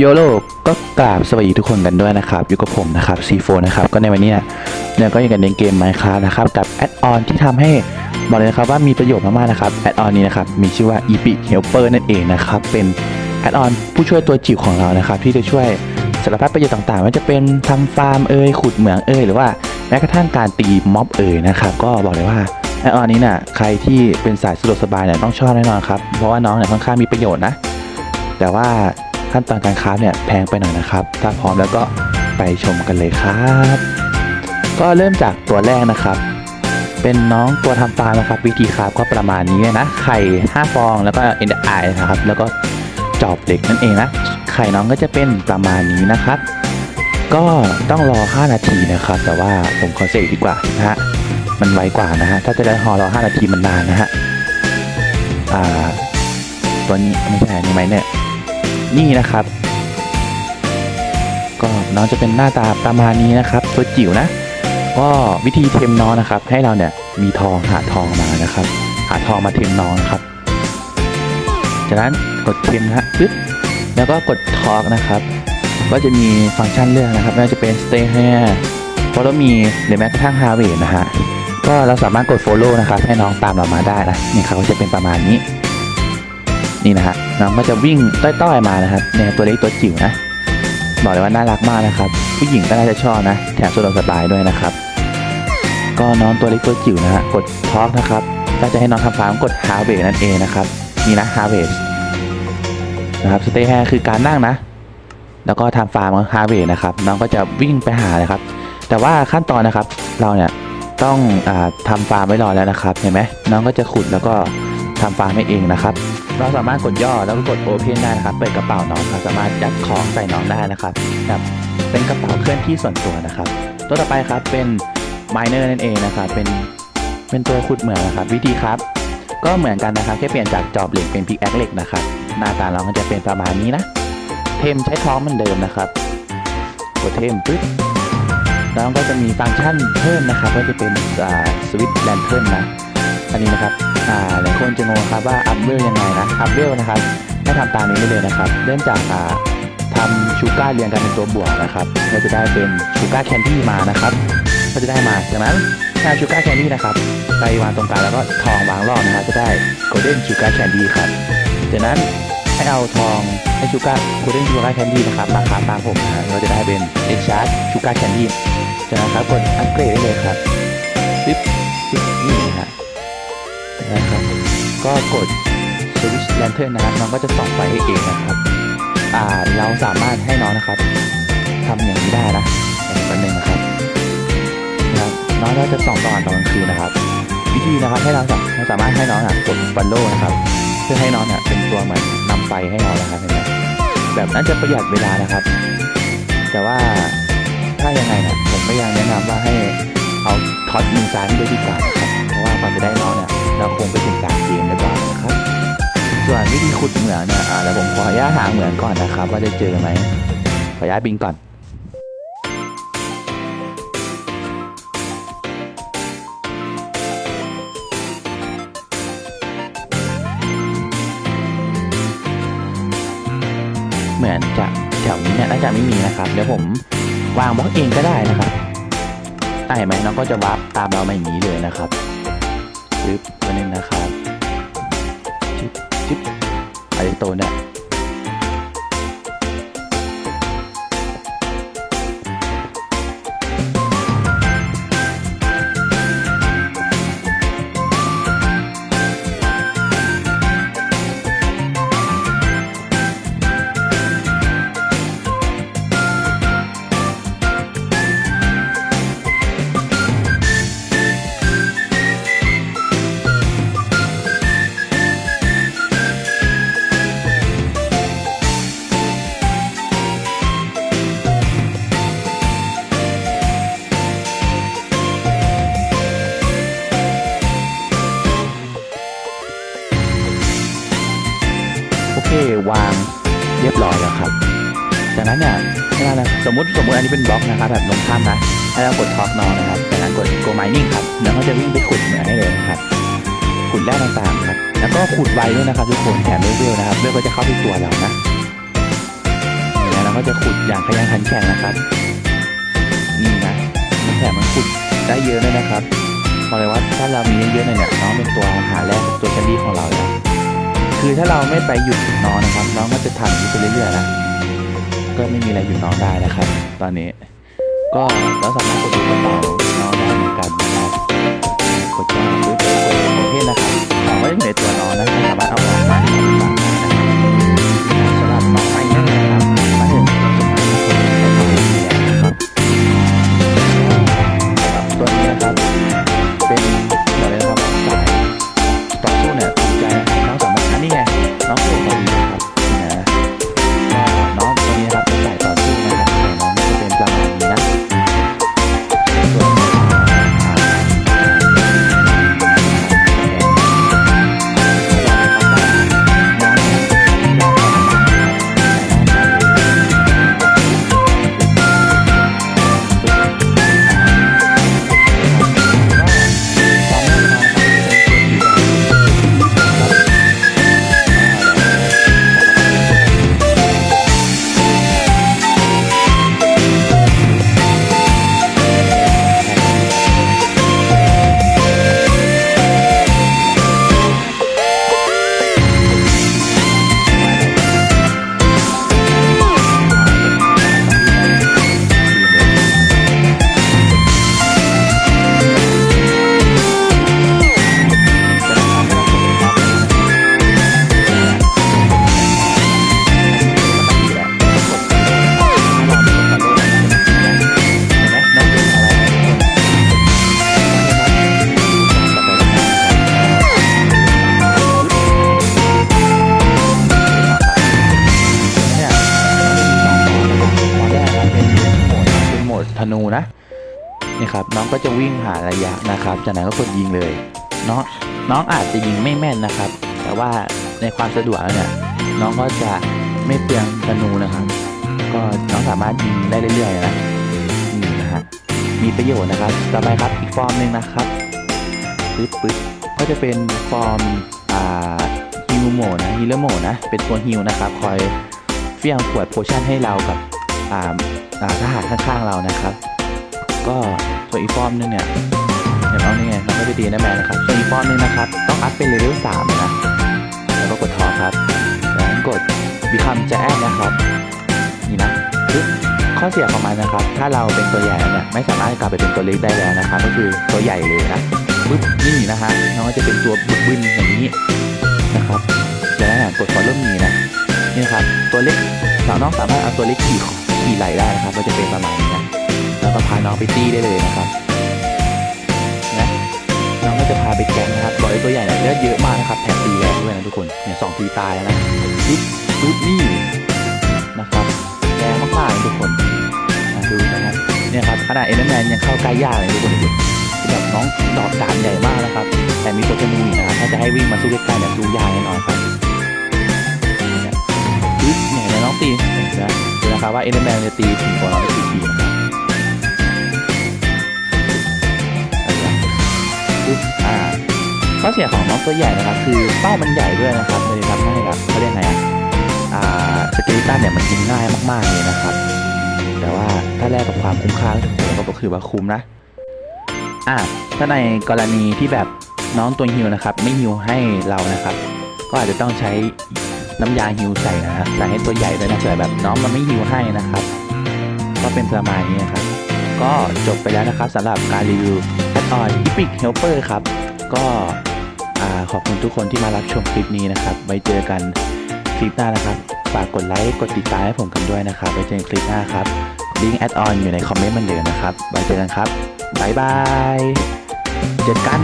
โยโลก็กราบสวัสดีทุกคนกันด้วยนะครับ อยู่กับผมนะครับ C4 นะครับ ก็ในวันนี้เนี่ยก็ยังกันในเกม Minecraft นะครับ กับแอดออนที่ทำให้บอกเลยนะครับว่ามีประโยชน์มากๆนะครับ แอดออนนี้นะครับ มีชื่อว่า Epic Helper นั่นเองนะครับ เป็นแอดออนผู้ช่วยตัวจิ๋วของเรานะครับ ที่จะช่วยสารพัดประโยชน์ต่างๆไม่ว่าจะเป็นทำฟาร์มเอ่ยขุดเหมืองเอ่ยหรือว่าแม้กระทั่งการตีม็อบเอ่ยนะครับ ก็บอกเลยว่าแอดออนนี้น่ะใครที่เป็นสายสะดวกสบายเนี่ยต้องชอบแน่นอนครับเพราะว่าน้องเนี่ยค่อนข้างมีประโยชน์นะ แต่ว่า ขั้นตอนการคราฟเนี่ยแพงไปหน่อยนะครับ ถ้าพร้อมแล้วก็ไปชมกันเลยครับ ก็เริ่มจากตัวแรกนะครับ เป็นน้องตัวทำฟาร์มนะครับ วิธีคราฟก็ประมาณนี้นะ ไข่ 5 ฟองแล้วก็เอ็นไอนะครับ แล้วก็จอบเหล็กนั่นเองนะ ไข่น้องก็จะเป็นประมาณนี้นะครับ ก็ต้องรอ 5 นาทีนะครับ แต่ว่าผมขอเสกดีกว่านะฮะมันไวกว่านะฮะ ถ้าจะได้หอรอ 5 นาทีมันนานนะฮะ อ่า ตัวนี้ไม่ใช่อันนี่ไหมเนี่ย นี่นะครับ ก็น้องจะเป็นหน้าตาประมาณนี้นะครับ ตัวจิ๋วนะ ก็วิธีเทมน้องนะครับ ให้เราเนี่ยมีทองหาทองมานะครับ หาทองมาเทมน้องนะครับ จากนั้นกดเทมฮะปึ๊บแล้วก็กดทอกนะครับ ก็จะมีฟังก์ชันเลือกนะครับไม่ว่าจะเป็น stay here follow me หรือแม้กระทั่ง harvest นะฮะก็เราสามารถกด follow นะครับให้น้องตามเรามาได้นะนี่ครับก็จะเป็นประมาณนี้ นี่นะฮะน้องก็จะวิ่งต้อยๆมานะครับเนี่ยตัวเล็กตัวจิ๋วนะบอกเลยว่าน่ารักมากนะครับ ผู้หญิงก็น่าจะชอบนะ แถมสะดวกสบายด้วยนะครับ ก็น้องตัวเล็กตัวจิ๋วนะฮะกดทอกนะครับถ้าจะให้น้องทำฟาร์มกด harvest นั่นเองนะครับนี่นะ harvest นะครับ stay here คือการนั่งนะ แล้วก็ทำฟาร์ม harvest นะครับ น้องก็จะวิ่งไปหาเลยครับ แต่ว่าขั้นตอนนะครับ เราเนี่ยต้องอทำฟาร์มไว้รอแล้วนะครับ เห็นไหมน้องก็จะขุดแล้วก็ทำฟาร์มให้เองนะครับ เราสามารถกดย่อแล้วก็กด Open ได้นะครับ เปิดกระเป๋าน้องครับสามารถยัดของใส่น้องได้นะครับแบบเป็นกระเป๋าเคลื่อนที่ส่วนตัวนะครับ ตัวต่อไปครับเป็น Miner นั่นเองนะครับ เป็น เป็นตัวขุดเหมืองนะครับ วิธีครับ ก็เหมือนกันนะครับ แค่เปลี่ยนจากจอบเหล็กเป็นพิกแอคเหล็กนะครับ หน้าตาเราก็จะเป็นประมาณนี้นะ เทมใช้ท้องเหมือนเดิมนะครับ กดเทมปึ๊บแล้วก็จะมีฟังก์ชันเพิ่มนะครับ ก็จะเป็นสวิตช์แลนเทิร์นนะ อันนี้นะครับ อ่าหลายคนจะงงครับว่าอัพเวลยังไงนะ อัพเวลนะครับให้ทำตามนี้ได้เลยนะครับ เริ่มจากอ่าทำชูการ์เรียงกันเป็นตัวบวกนะครับเราจะได้เป็นชูการ์แคนดี้มานะครับก็จะได้มาจากนั้นถ้าชูการ์แคนดี้นะครับไปวางตรงกลางแล้วก็ทองวางรอบนะครับจะได้โกลเด้นชูการ์แคนดี้ครับจากนั้นให้เอาทองให้ชูการ์โกลเด้นชูการ์แคนดี้นะครับมาคาตามผมนะเราจะได้เป็นเอ็กชาร์ดชูการ์แคนดี้จากนั้นครับกดอัปเกรดได้เลยครับปึ๊บปึ๊บนี่นะฮะ นะครับ ก็กด Switch Lantern นะครับน้องก็จะส่องไฟให้เองนะครับ อ่าเราสามารถให้น้องนะครับทำอย่างนี้ได้นะอย่างแป๊บนึงนะครับนะครับน้องก็จะส่องตอนตอนกลางคืนนะครับ วิธีนะครับให้เราสามารถให้น้องกดฟันโลนะครับ เพื่อให้น้องเนี่ยเป็นตัวเหมือนนำไฟให้เรานะครับเห็นไหมแบบนั้นจะประหยัดเวลานะครับ แต่ว่าถ้ายังไงเนี่ยผมก็ยังแนะนำว่าให้เอาท็อตมือซ้ายด้วยดีกว่าครับเพราะว่าก่อนจะได้น้องเนี่ย เราคงไปถึงกลางเกมได้บ้างนะครับ ส่วนวิธีขุดเหมืองเนี่ยอ่าเดี๋ยวผมขออนุญาตหาเหมืองก่อนนะครับ ว่าจะเจอไหมขออนุญาตบินก่อนเหมือนจะแถวนี้เนี่ยน่าจะไม่มีนะครับ เดี๋ยวผมวางบล็อกเองก็ได้นะครับเห็นไหมน้องก็จะวาร์ปตามเรามาอย่างนี้เลยนะครับ ปึ๊บตัวนึงนะครับจิ๊บจิ๊บอะไรโตเนี่ย โอเควางเรียบร้อยแล้วครับ จากนั้นเนี่ยให้เรานะสมมติสมมติอันนี้เป็นบล็อกนะครับแบบลงข้ามนะให้เรากดท็อกนอนนะครับจากนั้นกด go mining ครับ แล้วก็จะวิ่งไปขุดเหมืองให้เลยนะครับขุดแร่ต่างๆครับ แล้วก็ขุดไวด้วยนะครับทุกคนแถมเลเวลนะครับเลเวลก็จะเข้าที่ตัวเรานะเห็นไหมก็จะขุดอย่างขยันขันแข็งนะครับ นี่นะมันแถมมันขุดได้เยอะด้วยนะครับบอกเลยว่าถ้าเรามีเยอะๆหน่อยเนี่ยน้องเป็นตัวหาแรกตัวแคนดี้ของเราแล้ว คือถ้าเราไม่ไปหยุดน้องนะครับน้องก็จะทำอย่างนี้ไปเรื่อยๆนะก็ไม่มีอะไรหยุดน้องได้นะครับ ตอนนี้ก็เราสามารถกดดูกระเป๋าน้องได้เหมือนกันนะครับกดจ้างหรือกดโอเคนะครับของก็ยังอยู่ในตัวน้องนะไม่สามารถเอาออกมาได้นะครับสำหรับน้องไฟเนอร์นะครับมาถึงสุดท้ายของตัวนี้นะครับสำหรับตัวนี้นะครับเป็น ดธนูนะนี่ครับน้องก็จะวิ่งหาระยะนะครับ จากนั้นก็กดยิงเลยน้องน้องอาจจะยิงไม่แม่นนะครับ แต่ว่าในความสะดวกแล้วเนี่ยน้องก็จะไม่เปลืองธนูนะครับ ก็น้องสามารถยิงได้เรื่อยๆนะนี่นะฮะมีประโยชน์นะครับต่อไปครับอีกฟอร์มหนึ่งนะครับปึ๊บปึ๊บก็จะเป็นฟอร์มอ่าฮิวโหมดนะฮีเลโหมดนะเป็นตัวฮิวนะครับ คอยเฟี้ยงขวดโพชั่นให้เรากับอ่า ทหารข้างๆเรานะครับ ก็ส่วนอีกฟอร์มนึงเนี่ยเดี๋ยวน้องนี่ไงน้องก็จะดีนะแมนนะครับส่วนอีกฟอร์มนึงนะครับ ต้องอัพเป็นเลเวลสามนะแล้วก็กดทอครับจากนั้นกด become giant นะครับนี่นะข้อเสียของมันนะครับ ถ้าเราเป็นตัวใหญ่เนี่ยไม่สามารถกลับไปเป็นตัวเล็กได้แล้วนะครับ ก็คือตัวใหญ่เลยนะปึ๊บนี่นะฮะน้องก็จะเป็นตัวบึกบึนอย่างนี้นะครับจากนั้นกด follow me นะนี่นะครับตัวเล็กสาวน้องสามารถเอาตัวเล็กขี่ ขี่ไหลได้นะครับก็จะเป็นประมาณนี้นะแล้วก็พาน้องไปตีได้เลยนะครับนะน้องก็จะพาไปแก๊งนะครับบอยตัวใหญ่เนี่ยเลือดเยอะมากนะครับแถมตีแรงด้วยนะทุกคนเนี่ยสองทีตายแล้วนะปึ๊บปึ๊บนี่นะครับแรงมากๆเลยทุกคนอะดูนะครับเนี่ยครับขนาดเอ็นแมนยังเข้าใกล้ยากเลยทุกคนดูแบบน้องดอกการใหญ่มากนะครับ แต่มีตัวจมูกนะครับถ้าจะให้วิ่งมาสู้ใกล้ๆเนี่ยสู้ยากแน่นอนครับเนี่ยปึ๊บเนี่ยเดี๋ยวน้องตีเห็นไหม นะครับว่าเอ็นแมนจะตีถึงตัวเราได้กี่ทีนะครับอ่าข้อเสียของน้องตัวใหญ่นะครับ คือเป้ามันใหญ่ด้วยนะครับเลยทำให้แบบเขาเรียกไงอะอ่าสเกลิตันเนี่ยมันยิงง่ายมากๆเลยนะครับ แต่ว่าถ้าแลกกับความคุ้มค่าก็ก็คือว่าคุ้มนะอะถ้าในกรณีที่แบบน้องตัวฮิวนะครับ ไม่ฮิวให้เรานะครับ ก็อาจจะต้องใช้ น้ำยาฮิวใส่นะครับใส่ให้ตัวใหญ่ด้วยนะเผื่อแบบน้องมันไม่ฮิวให้นะครับ ก็เป็นประมาณนี้ครับ ก็จบไปแล้วนะครับสำหรับการรีวิวแอดออน Epic Helper ครับ ก็อ่าขอบคุณทุกคนที่มารับชมคลิปนี้นะครับ ไว้เจอกันคลิปหน้านะครับ ฝากกดไลค์ กดติดตามให้ผมกันด้วยนะครับ ไว้เจอกันคลิปหน้าครับ ลิงก์แอดออนอยู่ในคอมเมนต์มือนเดิมนะครับ ไว้เจอกันครับบายบาย เจอกัน